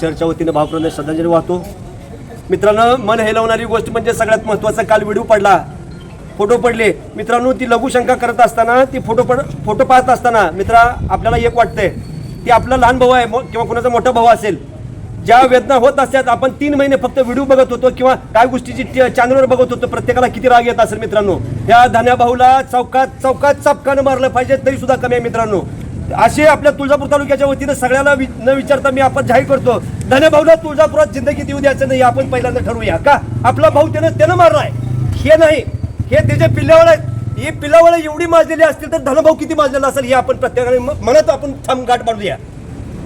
चर्चच्या वतीनं भावप्रंद श्रद्धांजली वाहतो. मित्रांनो मन हेलवणारी गोष्ट म्हणजे सगळ्यात महत्त्वाचा काल व्हिडिओ पडला. फोटो पडले. मित्रांनो ती लघुशंका करत असताना ती फोटो पड फोटो पाहत असताना मित्रा आपल्याला एक वाटतंय. की आपला लहान भाऊ आहे मो- किंवा कोणाचा मोठा भाऊ असेल. ज्या वेदना होत असतात आपण तीन महिने फक्त व्हिडिओ बघत होतो किंवा काय गोष्टीची चॅनलवर बघत होतो प्रत्येकाला किती राग येत असेल मित्रांनो. ह्या धन्या भाऊला चौकात चौकात चपकानं मारलं पाहिजे तरी सुद्धा कमी आहे मित्रांनो. असे आपल्या तुळजापूर तालुक्याच्या वतीनं सगळ्याला वि- न विचारता मी आपण जाहीर करतो. धनभाऊला तुळजापुरात जिंदगी देऊ द्यायचं नाही आपण पहिल्यांदा ठरवूया. का? आपला भाऊ त्यानं त्यानं मारलाय हे नाही. हे त्याचे पिल्लावळ आहेत ही पिल्लावळ एवढी माजलेली असतील तर धनभाऊ किती माजलेला असेल हे आपण प्रत्येकाने म्हणत आपण थांब गाठ बांधूया.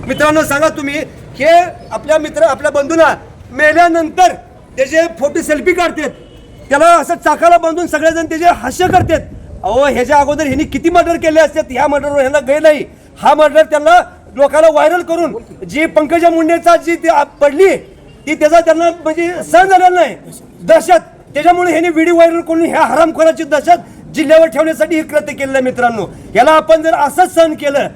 मित्रांनो सांगा तुम्ही हे आपल्या मित्र आपल्या बंधूला मेल्यानंतर त्याचे फोटो सेल्फी काढतात त्याला असं चाकाला बांधून सगळेजण त्याचे हास्य करतात अहो ह्याच्या अगोदर ह्यांनी किती मर्डर केले असतात? ह्या मर्डरवर ह्यांना गै नाही. हा मर्डर त्यांना लोकांना व्हायरल करून जी पंकजा मुंडेचा जी ती पडली ती त्याचा त्यांना म्हणजे सहन झालेला नाही. दहशत. त्याच्यामुळे ह्याने व्हिडिओ व्हायरल करून ह्या हरामखोराची दहशत जिल्ह्यावर ठेवण्यासाठी हे कृत्य केलेलं आहे मित्रांनो. याला आपण जर असंच सहन केलं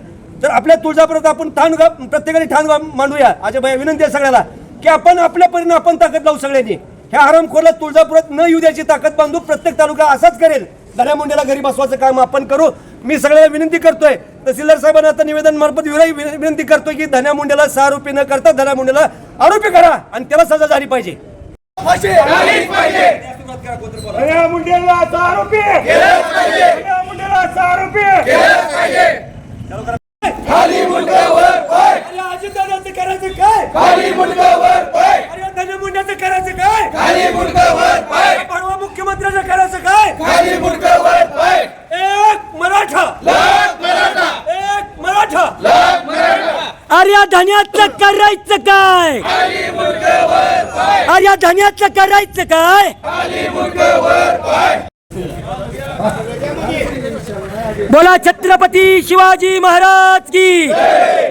तर आपल्या तुळजापुरात आपण ठाण प्रत्येकाने ठाण मांडूया. अजय भाई विनंती आहे सगळ्याला की आपण आपल्या परीने आपण ताकद लावू सगळ्यांनी. ह्या हरामखोरला तुळजापुरात न येऊ द्यायची ताकद बांधू प्रत्येक तालुका असाच करेल. दऱ्या मुंडेला घरी बसवायचं काम आपण करू. मी सगळ्याला विनंती करतोय. तहसीलदार साहेबांना आता निवेदन मार्फत विनंती करतोय की धन्या मुंडेला सहा आरोपी न करता धन्या मुंडेला आरोपी करा आणि त्याला सजा झाली पाहिजे. मुंडेला सहा आरोपी धन्या मुंडेला सहा आरोपी खाली मुंड्यावर अरे अजितदादांचं करायचं काय खाली मुंड्यावर अरे धन्या मुंड्याचं करायचं काय खाली मुंड्यावर परवा मुख्यमंत्र्याचं करायचं काय खाली मुंड्यावर एक मराठा एक मराठा अरे धन्याचं करायचं काय? अरे धन्याचं करायचं काय? बोला छत्रपती शिवाजी महाराज की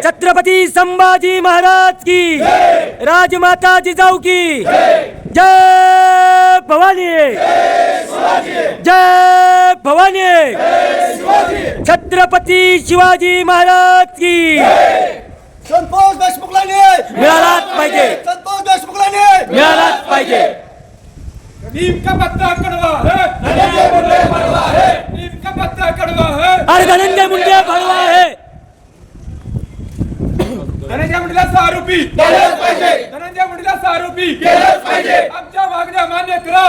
छत्रपती संभाजी महाराज की राजमाता जिजाऊ की जय भवानी जय भवानी छत्रपती शिवाजी महाराज की संतोष देशमुखला न्याय मिळालाच पाहिजे. संतोष देशमुखला न्याय मिळालाच पाहिजे. नीम का पत्ता कड़वा है! नीम का पत्ता कड़वा है! अरे धनंजय मुंडे भगवा है. धनंजय मुंडेला सहा आरोपी धनंजय मुंडेला सहा आरोपी आमच्या मागण्या मान्य करा.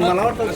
मला वाटतं